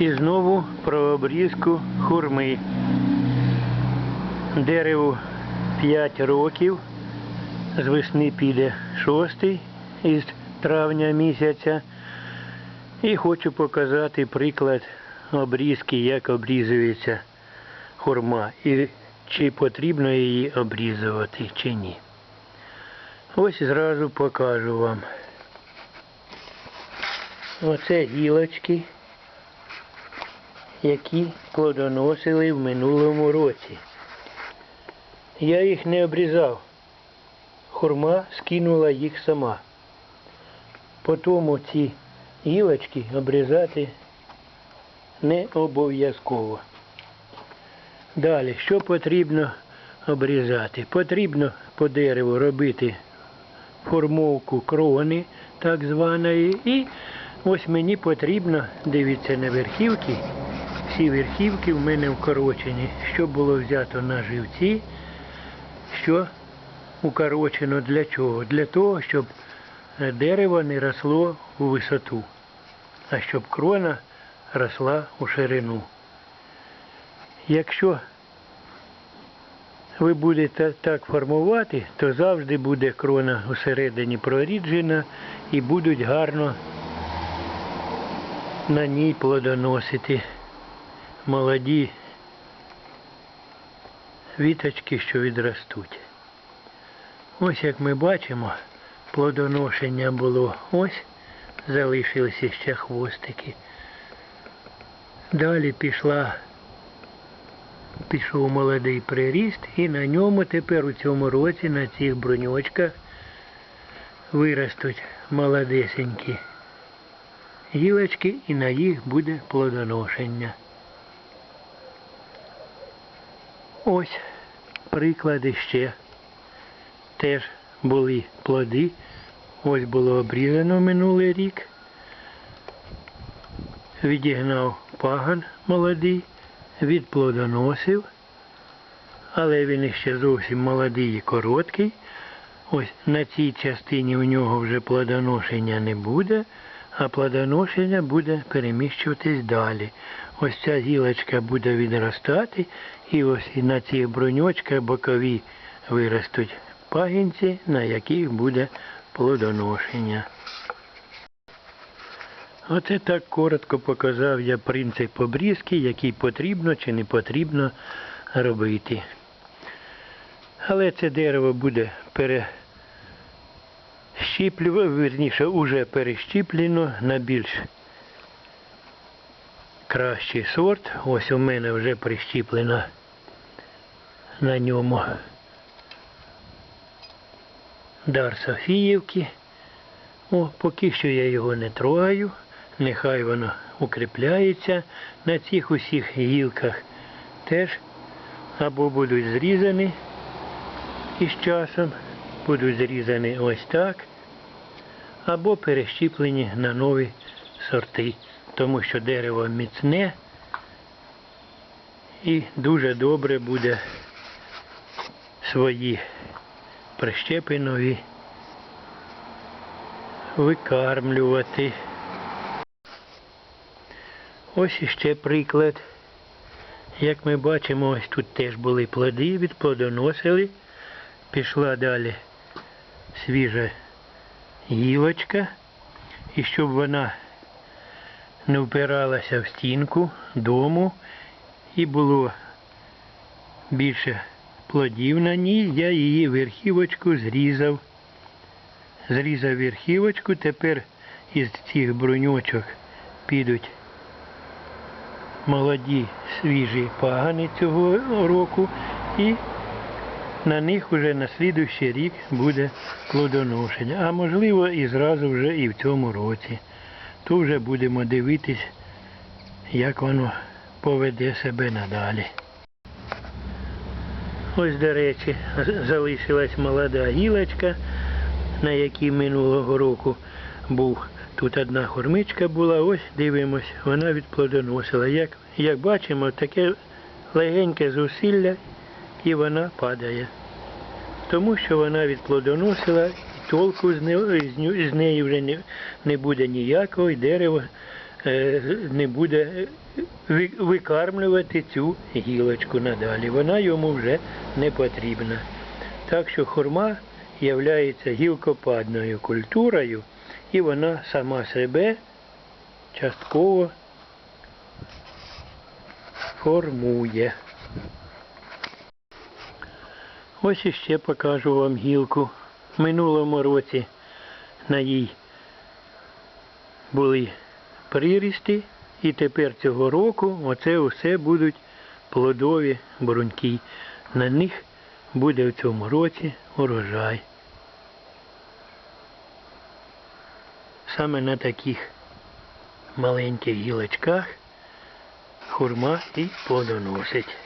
І знову про обрізку хурми. Дереву 5 років. З весни піде шостий із травня місяця. І хочу показати приклад обрізки, як обрізується хурма. І чи потрібно її обрізувати, чи ні. Ось зразу покажу вам. Оце гілочки, які плодоносили в минулому році. Я їх не обрізав. Хурма скинула їх сама. Потому ці гілочки обрізати не обов'язково. Далі, що потрібно обрізати? Потрібно по дереву робити формовку крони, так званої, і ось мені потрібно, дивіться на верхівки, всі верхівки в мене вкорочені, що було взято на живці, що укорочено для чого? Для того, щоб е, дерево не росло у висоту, а щоб крона росла у ширину. Якщо ви будете так формувати, то завжди буде крона усередині проріджена і будуть гарно на ній плодоносити молоді віточки, що відростуть. Ось як ми бачимо, плодоношення було ось, залишилися ще хвостики. Далі пішла, пішов молодий приріст і на ньому тепер у цьому році на цих броньочках виростуть молодесенькі гілочки і на їх буде плодоношення. Ось приклади ще. Теж були плоди. Ось було обрізано минулий рік. Відігнав паган молодий, відплодоносив, але він ще зовсім молодий і короткий. Ось на цій частині в нього вже плодоношення не буде, а плодоношення буде переміщуватись далі. Ось ця гілочка буде відростати, і ось на цих броньочках бокові виростуть пагінці, на яких буде плодоношення. Оце так коротко показав я принцип обрізки, який потрібно чи не потрібно робити. Але це дерево буде перещіплювано, верніше, уже перещіплено на більш кращий сорт. Ось у мене вже прищіплено на ньому дар Софіївки. О, поки що я його не трогаю. Нехай воно укріпляється на цих усіх гілках. Теж або будуть зрізані із часом, будуть зрізані ось так, або перещіплені на нові сорти, тому що дерево міцне і дуже добре буде свої прищепи нові викармлювати. Ось іще приклад. Як ми бачимо, ось тут теж були плоди, відплодоносили. Пішла далі свіжа гілочка. І щоб вона не впиралася в стінку дому і було більше плодів на ній, я її верхівочку зрізав. Зрізав верхівочку, тепер із цих бруньочок підуть молоді свіжі пагани цього року і на них уже на слідуючий рік буде плодоношення. А можливо і зразу вже і в цьому році. То вже будемо дивитись, як воно поведе себе надалі. Ось, до речі, залишилась молода гілочка, на якій минулого року був. Тут одна хормичка була, ось дивимось, вона відплодоносила. Як, як бачимо, таке легеньке зусилля і вона падає. Тому що вона відплодоносила, толку з, не, з, неї вже не, не буде ніякого, і дерево е, не буде ви- викармлювати цю гілочку надалі. Вона йому вже не потрібна. Так що хурма є гілкопадною культурою, і вона сама себе частково формує. Ось іще покажу вам гілку. В минулому році на їй були прирісти, і тепер цього року оце усе будуть плодові бруньки. На них буде в цьому році урожай. Саме на таких маленьких гілочках хурма і плодоносить.